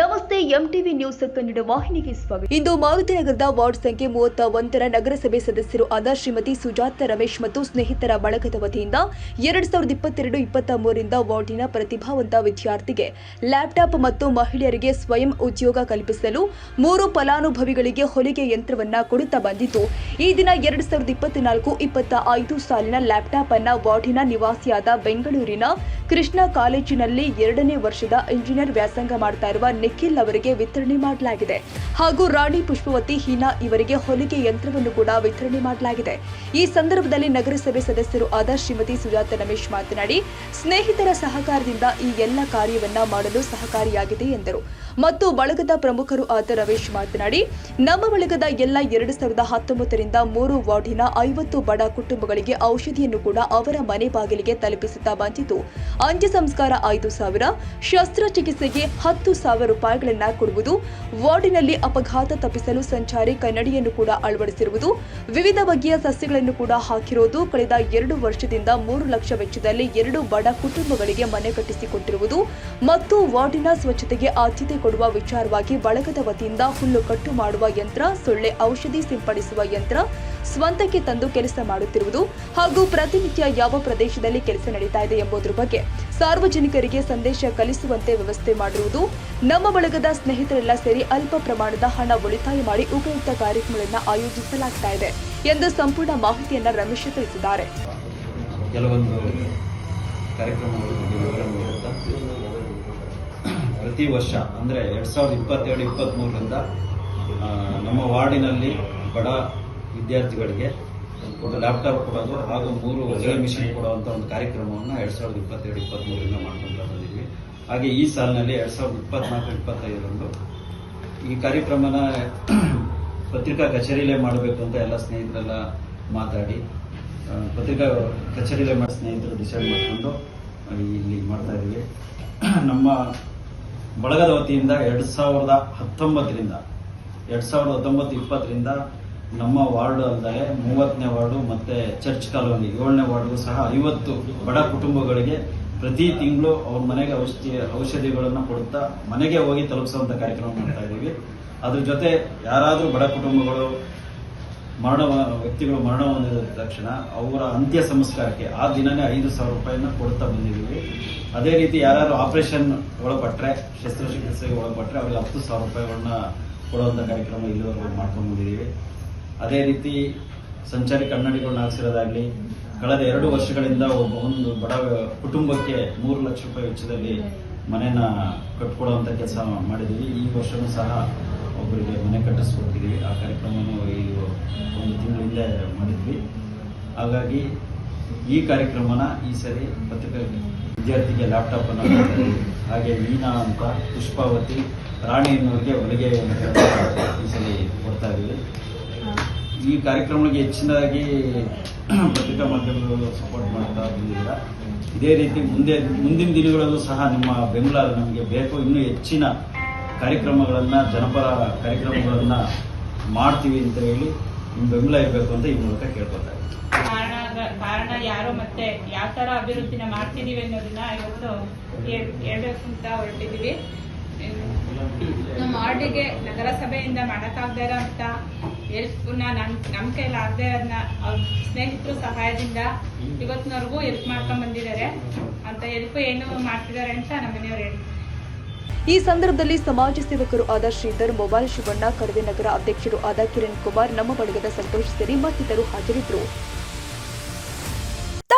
ಹೊಸ ಕನ್ನಡ ವಾಹಿನಿಗೆ ಸ್ವಾಗತ. ಇಂದು ಮಾರುತಿ ನಗರದ ವಾರ್ಡ್ ಸಂಖ್ಯೆ ಮೂವತ್ತ ಒಂದರ ನಗರಸಭೆ ಸದಸ್ಯರು ಆದ ಶ್ರೀಮತಿ ಸುಜಾತ ರಮೇಶ್ ಮತ್ತು ಸ್ನೇಹಿತರ ಬಳಗದ ವತಿಯಿಂದ ಎರಡ್ ಸಾವಿರದ ಇಪ್ಪತ್ತೆರಡು, ಇಪ್ಪತ್ತ ಮೂರರಿಂದ ವಾರ್ಡಿನ ಪ್ರತಿಭಾವಂತ ವಿದ್ಯಾರ್ಥಿಗೆ ಲ್ಯಾಪ್ಟಾಪ್ ಮತ್ತು ಮಹಿಳೆಯರಿಗೆ ಸ್ವಯಂ ಉದ್ಯೋಗ ಕಲ್ಪಿಸಲು ಮೂರು ಫಲಾನುಭವಿಗಳಿಗೆ ಹೊಲಿಗೆ ಯಂತ್ರವನ್ನ ಕೊಡುತ್ತಾ ಬಂದಿದ್ದು ಈ ದಿನ ಎರಡ್ ಸಾವಿರದ ಇಪ್ಪತ್ನಾಲ್ಕು ಇಪ್ಪತ್ತ ಐದು ಸಾಲಿನ ಲ್ಯಾಪ್ಟಾಪ್ ಅನ್ನ ವಾರ್ಡಿನ ನಿವಾಸಿಯಾದ ಬೆಂಗಳೂರಿನ ಕೃಷ್ಣ ಕಾಲೇಜಿನಲ್ಲಿ ಎರಡನೇ ವರ್ಷದ ಇಂಜಿನಿಯರ್ ವ್ಯಾಸಂಗ ಮಾಡ್ತಾ ಇರುವ ನಿಖಿಲ್ ಅವರಿಗೆ ವಿತರಣೆ ಮಾಡಲಾಗಿದೆ. ಹಾಗೂ ರಾಣಿ ಪುಷ್ಪವತಿ ಹೀನಾ ಇವರಿಗೆ ಹೊಲಿಗೆ ಯಂತ್ರವನ್ನು ಕೂಡ ವಿತರಣೆ ಮಾಡಲಾಗಿದೆ. ಈ ಸಂದರ್ಭದಲ್ಲಿ ನಗರಸಭೆ ಸದಸ್ಯರು ಆದ ಶ್ರೀಮತಿ ಸುಜಾತ ರಮೇಶ್ ಮಾತನಾಡಿ, ಸ್ನೇಹಿತರ ಸಹಕಾರದಿಂದ ಈ ಎಲ್ಲ ಕಾರ್ಯವನ್ನ ಮಾಡಲು ಸಹಕಾರಿಯಾಗಿದೆ ಎಂದರು. ಮತ್ತು ಬಳಗದ ಪ್ರಮುಖರು ಆದ ರಮೇಶ್ ಮಾತನಾಡಿ, ನಮ್ಮ ಬಳಗದ ಎಲ್ಲ ಎರಡು ಸಾವಿರದ ಹತ್ತೊಂಬತ್ತರಿಂದ ಮೂರು ವಾರ್ಡಿನ ಐವತ್ತು ಬಡ ಕುಟುಂಬಗಳಿಗೆ ಔಷಧಿಯನ್ನು ಕೂಡ ಅವರ ಮನೆ ಬಾಗಿಲಿಗೆ ತಲುಪಿಸುತ್ತಾ ಬಂದಿದ್ದು ಅಂತ್ಯ ಸಂಸ್ಕಾರ ಐದು ಸಾವಿರ, ಶಸ್ತ್ರಚಿಕಿತ್ಸೆಗೆ ಹತ್ತು ಸಾವಿರ ರೂಪಾಯಿಗಳನ್ನ ಕೊಡುವುದು, ವಾರ್ಡಿನಲ್ಲಿ ಅಪಘಾತ ತಪ್ಪಿಸಲು ಸಂಚಾರಿ ಕನ್ನಡಿಯನ್ನು ಕೂಡ ಅಳವಡಿಸಿರುವುದು, ವಿವಿಧ ಬಗೆಯ ಸಸ್ಯಗಳನ್ನು ಕೂಡ ಹಾಕಿರುವುದು ಕಳೆದ ಎರಡು ವರ್ಷದಿಂದ ಮೂರು ಲಕ್ಷ ವೆಚ್ಚದಲ್ಲಿ ಎರಡು ಬಡ ಕುಟುಂಬಗಳಿಗೆ ಮನೆ ಕಟ್ಟಿಸಿಕೊಟ್ಟಿರುವುದು ಮತ್ತು ವಾರ್ಡಿನ ಸ್ವಚ್ಛತೆಗೆ ಆದ್ಯತೆ ಕೊಡುವ ವಿಚಾರವಾಗಿ ಬಳಗದ ವತಿಯಿಂದ ಹುಲ್ಲು ಕಟ್ಟು ಮಾಡುವ ಯಂತ್ರ, ಸೊಳ್ಳೆ ಔಷಧಿ ಸಿಂಪಡಿಸುವ ಯಂತ್ರ ಸ್ವಂತಕ್ಕೆ ತಂದು ಕೆಲಸ ಮಾಡುತ್ತಿರುವುದು ಹಾಗೂ ಪ್ರತಿನಿತ್ಯ ಯಾವ ಪ್ರದೇಶದಲ್ಲಿ ಕೆಲಸ ನಡೀತಾ ಇದೆ ಎಂಬುದರ ಬಗ್ಗೆ ಸಾರ್ವಜನಿಕರಿಗೆ ಸಂದೇಶ ಕಲಿಸುವಂತೆ ವ್ಯವಸ್ಥೆ ಮಾಡಿರುವುದು ನಮ್ಮ ಬಳಗದ ಸ್ನೇಹಿತರೆಲ್ಲ ಸೇರಿ ಅಲ್ಪ ಪ್ರಮಾಣದ ಹಣ ಉಳಿತಾಯ ಮಾಡಿ ಉಪಯುಕ್ತ ಕಾರ್ಯಕ್ರಮಗಳನ್ನು ಆಯೋಜಿಸಲಾಗ್ತಾ ಇದೆ ಎಂದು ಸಂಪೂರ್ಣ ಮಾಹಿತಿಯನ್ನು ರಮೇಶ್ ತಿಳಿಸಿದ್ದಾರೆ. ಪ್ರತಿ ವರ್ಷ ಅಂದರೆ ಎರಡು ಸಾವಿರದ ಇಪ್ಪತ್ತೆರಡು ಇಪ್ಪತ್ತ್ಮೂರರಿಂದ ನಮ್ಮ ವಾರ್ಡಿನಲ್ಲಿ ಬಡ ವಿದ್ಯಾರ್ಥಿಗಳಿಗೆ ಒಂದು ಲ್ಯಾಪ್ಟಾಪ್ ಕೊಡೋದು ಹಾಗೂ ಮೂರು ಹೊಲಿಗೆ ಮಿಷನ್ ಕೊಡುವಂಥ ಒಂದು ಕಾರ್ಯಕ್ರಮವನ್ನು ಎರಡು ಸಾವಿರದ ಇಪ್ಪತ್ತೆರಡು ಇಪ್ಪತ್ತ್ಮೂರರಿಂದ ಮಾಡ್ಕೊಂಡು ಬಂದಿದ್ವಿ. ಹಾಗೆ ಈ ಸಾಲಿನಲ್ಲಿ ಎರಡು ಸಾವಿರದ ಇಪ್ಪತ್ನಾಲ್ಕು, ಇಪ್ಪತ್ತೈದರಂದು ಈ ಕಾರ್ಯಕ್ರಮನ ಪತ್ರಿಕಾ ಕಚೇರಿಲೇ ಮಾಡಬೇಕು ಅಂತ ಎಲ್ಲ ಸ್ನೇಹಿತರೆಲ್ಲ ಮಾತಾಡಿ ಪತ್ರಿಕಾ ಕಚೇರಿಲೇ ಮಾಡಿ ಸ್ನೇಹಿತರು ಡಿಸೈಡ್ ಮಾಡಿಕೊಂಡು ಇಲ್ಲಿ ಮಾಡ್ತಾ ಇದ್ದೀವಿ. ನಮ್ಮ ಬಳಗದ ವತಿಯಿಂದ ಎರಡು ಸಾವಿರದ ಹತ್ತೊಂಬತ್ತರಿಂದ, ಎರಡು ಸಾವಿರದ ಹತ್ತೊಂಬತ್ತು, ಇಪ್ಪತ್ತರಿಂದ ನಮ್ಮ ವಾರ್ಡ್ ಅಲ್ಲದೆ ಮೂವತ್ತನೇ ವಾರ್ಡು ಮತ್ತೆ ಚರ್ಚ್ ಕಾಲೋನಿ, ಏಳನೇ ವಾರ್ಡ್ ಸಹ ಐವತ್ತು ಬಡ ಕುಟುಂಬಗಳಿಗೆ ಪ್ರತಿ ತಿಂಗಳು ಅವ್ರ ಮನೆಗೆ ಔಷಧಿ, ಔಷಧಿಗಳನ್ನು ಕೊಡುತ್ತಾ ಮನೆಗೆ ಹೋಗಿ ತಲುಪಿಸುವಂತ ಕಾರ್ಯಕ್ರಮ ಮಾಡ್ತಾ ಇದ್ದೀವಿ. ಅದ್ರ ಜೊತೆ ಯಾರಾದರೂ ಬಡ ಕುಟುಂಬಗಳು ಮರಣ ವ್ಯಕ್ತಿಗಳು ಮರಣ ಹೊಂದಿದ ತಕ್ಷಣ ಅವರ ಅಂತ್ಯ ಸಂಸ್ಕಾರಕ್ಕೆ ಆ ದಿನನೇ ಐದು ಸಾವಿರ ರೂಪಾಯಿನ ಕೊಡ್ತಾ ಬಂದಿದ್ದೀವಿ. ಅದೇ ರೀತಿ ಯಾರು ಆಪರೇಷನ್ ಒಳಪಟ್ಟರೆ ಶಸ್ತ್ರಚಿಕಿತ್ಸೆಗೆ ಒಳಪಟ್ಟರೆ ಅವರಿಗೆ ಹತ್ತು ಸಾವಿರ ರೂಪಾಯಿಗಳನ್ನ ಕೊಡುವಂಥ ಕಾರ್ಯಕ್ರಮ ಇಲ್ಲಿವರೆಗೂ ಮಾಡ್ಕೊಂಡು ಬಂದಿದ್ದೀವಿ. ಅದೇ ರೀತಿ ಸಂಚಾರಿ ಕನ್ನಡಿಗಳನ್ನ ಹಾಕ್ಸಿರೋದಾಗ್ಲಿ ಕಳೆದ ಎರಡು ವರ್ಷಗಳಿಂದ ಒಬ್ಬ ಒಂದು ಬಡ ಕುಟುಂಬಕ್ಕೆ ಮೂರು ಲಕ್ಷ ರೂಪಾಯಿ ವೆಚ್ಚದಲ್ಲಿ ಮನೆನ ಕಟ್ಕೊಡುವಂಥ ಕೆಲಸ ಮಾಡಿದ್ದೀವಿ ಈ ವರ್ಷನೂ ಸಹ ಒಬ್ಬರಿಗೆ ಮನೆ ಕಟ್ಟಿಸ್ಕೊಡ್ತಿದ್ದೀವಿ ಆ ಕಾರ್ಯಕ್ರಮವನ್ನು ಈ ಒಂದು ತಿಂಗಳ ಹಿಂದೆ ಮಾಡಿದ್ವಿ. ಹಾಗಾಗಿ ಈ ಕಾರ್ಯಕ್ರಮನ ಈ ಸರಿ ಪತ್ರಿಕಾ ವಿದ್ಯಾರ್ಥಿಗೆ ಲ್ಯಾಪ್ಟಾಪ್ ಅನ್ನು ಕೊಡ್ತಾ ಹಾಗೆ ಮೀನಾ ಅಂತ ಪುಷ್ಪಾವತಿ ರಾಣಿ ಎನ್ನುವರಿಗೆ ಹೊಲಿಗೆ ಈ ಸಲ ಕೊಡ್ತಾ ಇದ್ದೀವಿ. ಈ ಕಾರ್ಯಕ್ರಮಗಳಿಗೆ ಹೆಚ್ಚಿನದಾಗಿ ಪತ್ರಿಕಾ ಮಾಧ್ಯಮಗಳು ಸಪೋರ್ಟ್ ಮಾಡ್ತಾ ಬಂದಿಲ್ಲ ಇದೇ ರೀತಿ ಮುಂದೆ, ಮುಂದಿನ ದಿನಗಳಲ್ಲೂ ಸಹ ನಿಮ್ಮ ಬೆಂಬಲ ನಮಗೆ ಬೇಕು. ಇನ್ನೂ ಹೆಚ್ಚಿನ ಕಾರ್ಯಕ್ರಮಗಳನ್ನು, ಜನಪರ ಕಾರ್ಯಕ್ರಮಗಳನ್ನು ಮಾಡ್ತೀವಿ ಅಂತ ಹೇಳಿ ನಿಮ್ಮ ಬೆಂಬಲ ಇರಬೇಕು ಅಂತ ಈ ಮೂಲಕ ಕೇಳ್ಕೊತಾ ಕಾರಣ ಯಾರು ಮತ್ತೆ ಯಾವ ತರ ಅಭಿವೃದ್ಧಿನ ಮಾಡ್ತಿದೀವಿ ಅನ್ನೋದನ್ನ ಇವತ್ತು ಹೇಳ್- ಹೇಳ್ಬೇಕು ಅಂತ ಹೊರಟಿದೀವಿ ವಾರ್ಡಿಗೆ ನಗರಸಭೆಯಿಂದ ಮಾಡೋಕ್ಕಾಗದೇ ಇರೋಂಥ ಹೆಲ್ಪ್ನ ನಮ್ ನಮ್ಮ ಕೈಲಿ ಆಗದೆ ಇರೋದನ್ನ ಅವ್ರ ಸ್ನೇಹಿತರು ಸಹಾಯದಿಂದ ಇವತ್ತಿನವರೆಗೂ ಹೆಲ್ಪ್ ಮಾಡ್ಕೊಂಡ್ ಬಂದಿದ್ದಾರೆ. ಅಂತ ಹೆಲ್ಪ್ ಏನು ಮಾಡ್ತಿದ್ದಾರೆ ಅಂತ ನಮ್ಮ ಮನೆಯವ್ರು ಹೇಳ್ತಾರೆ ಈ ಸಂದರ್ಭದಲ್ಲಿ ಸಮಾಜ ಸೇವಕರು ಆದ ಶ್ರೀಧರ್, ಮೊಬೈಲ್ ಶಿವಣ್ಣ, ಕಡವೆ ನಗರ ಅಧ್ಯಕ್ಷರು ಆದ ಕಿರಣ್ ಕುಮಾರ್ ನಮ್ಮ ಬಳಗದ ಸಂತೋಷ್ ಸೇರಿ ಮತ್ತಿತರರು ಹಾಜರಿದ್ದರು.